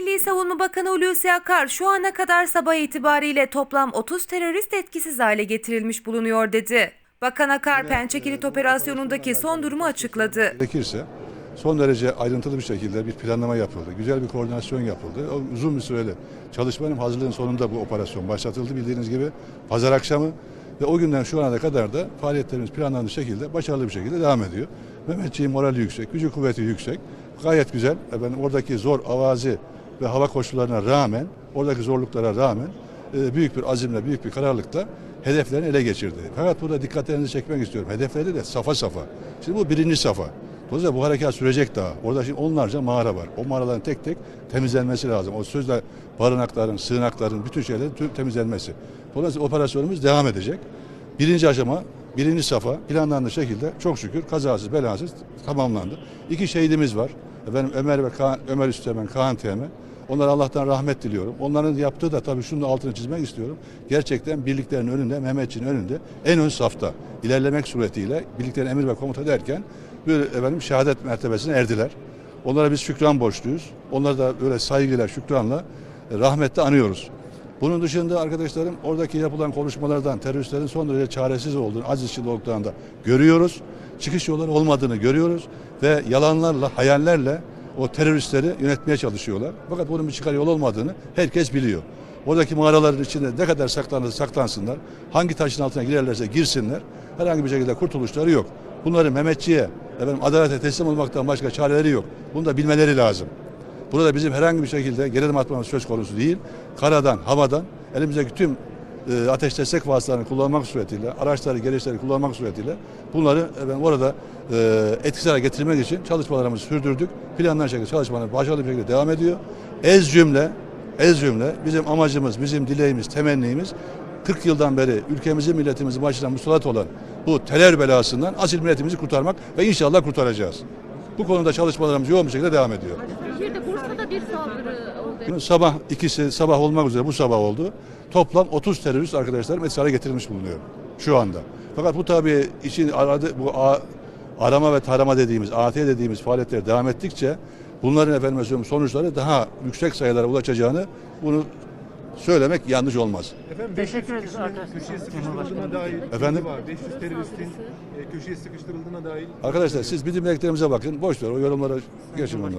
Milli Savunma Bakanı Hulusi Akar şu ana kadar sabah itibariyle toplam 30 terörist etkisiz hale getirilmiş bulunuyor dedi. Bakan Akar Pençe Kilit operasyonundaki son durumu açıkladı. Gerekirse son derece ayrıntılı bir şekilde bir planlama yapıldı. Güzel bir koordinasyon yapıldı. O uzun bir süreli çalışmanın hazırlığın sonunda bu operasyon başlatıldı bildiğiniz gibi pazar akşamı ve o günden şu ana kadar da faaliyetlerimiz planlandığı şekilde başarılı bir şekilde devam ediyor. Mehmetçiğin morali yüksek, gücü kuvveti yüksek. Gayet güzel. Efendim, oradaki zor avazi ve hava koşullarına rağmen, oradaki zorluklara rağmen e, büyük bir azimle, büyük bir kararlılıkla hedeflerini ele geçirdi. Fakat burada dikkatlerinizi çekmek istiyorum. Hedefleri de safa safa. Şimdi bu birinci safa. Dolayısıyla bu harekat sürecek daha. Orada şimdi onlarca mağara var. O mağaraların tek tek temizlenmesi lazım. O sözde barınakların, sığınakların, bütün şeylerin tüm temizlenmesi. Dolayısıyla operasyonumuz devam edecek. Birinci aşama, birinci safa planlandığı şekilde çok şükür kazasız belasız tamamlandı. İki şehidimiz var. Efendim Ömer ve Kaan, Ömer Üstemen, Kaan Teğmen. Onlara Allah'tan rahmet diliyorum. Onların yaptığı da tabii şunu da altını çizmek istiyorum. Gerçekten birliklerin önünde, Mehmetçiğin önünde en ön safta ilerlemek suretiyle birliklerin emir ve komuta ederken böyle efendim şehadet mertebesine erdiler. Onlara biz şükran borçluyuz. Onları da böyle saygıyla, şükranla, e, rahmetle anıyoruz. Bunun dışında arkadaşlarım oradaki yapılan konuşmalardan teröristlerin son derece çaresiz olduğunu, aziz içinde olduklarını da görüyoruz. Çıkış yolları olmadığını görüyoruz ve yalanlarla, hayallerle o teröristleri yönetmeye çalışıyorlar. Fakat bunun bir çıkar yol olmadığını herkes biliyor. Oradaki mağaraların içinde ne kadar saklanırsa saklansınlar, hangi taşın altına girerlerse girsinler, herhangi bir şekilde kurtuluşları yok. Bunları Mehmetçiğe, efendim, adalete teslim olmaktan başka çareleri yok. Bunu da bilmeleri lazım. Burada bizim herhangi bir şekilde gerilim atmamız söz konusu değil. Karadan, havadan elimizdeki tüm e, ateş vasıtalarını kullanmak suretiyle, araçları, gereçleri kullanmak suretiyle bunları efendim, orada e, etkisiz hale getirmek için çalışmalarımızı sürdürdük. Planlanan şekilde çalışmalar başarılı bir şekilde devam ediyor. Ez cümle, ez cümle bizim amacımız, bizim dileğimiz, temennimiz 40 yıldan beri ülkemizin milletimizin başına musallat olan bu terör belasından asil milletimizi kurtarmak ve inşallah kurtaracağız. Bu konuda çalışmalarımız yoğun bir şekilde devam ediyor. Bir Bursa'da bir saldırı Sabah ikisi sabah olmak üzere bu sabah oldu. Toplam 30 terörist arkadaşlarım hale getirilmiş bulunuyor şu anda. Fakat bu tabii için aradı bu a- arama ve tarama dediğimiz, AT dediğimiz faaliyetler devam ettikçe bunların efendim söyleyeyim sonuçları daha yüksek sayılara ulaşacağını bunu söylemek yanlış olmaz. Efendim Teşekkür 500 ederiz arkadaşlar. Köşeye sıkıştırıldığına Cumhurbaşkanı. dair Efendim? var. 500 teröristin e, köşeye sıkıştırıldığına dair Arkadaşlar siz bizim dileklerimize bakın. Boş ver o yorumlara geçin onları.